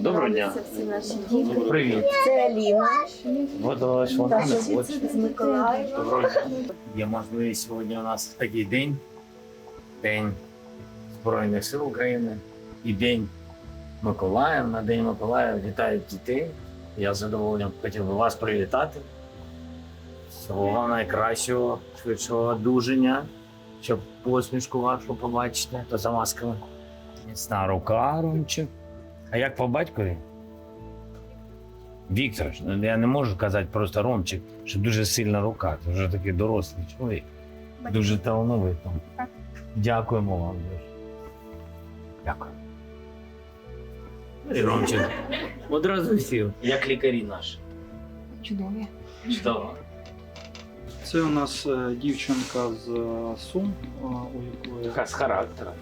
Доброго дня. Це всі наші діти. Привіт. Це Аліна, Вот ось вона не хоче. з Миколаєва. Доброго дня. Є можливість сьогодні у нас такий день. День Збройних сил України і День Миколая. На День Миколая вітають дітей. Я з задоволенням хотів би вас привітати. Всього найкращого, швидшого одужання, щоб посмішку вашу побачити, то за масками. Міцна рука, Ромчик. А як по батькові? Віктор, ну, я не можу казати просто Ромчик, що дуже сильна рука. Це вже такий дорослий чоловік. Дуже талановитий. Дякуємо вам дуже. Дякую. І Ромчик. Одразу сів, як лікарі наші. Чудові. Чудово. Це у нас е, дівчинка з е, Сум, е, у якої Така з характером.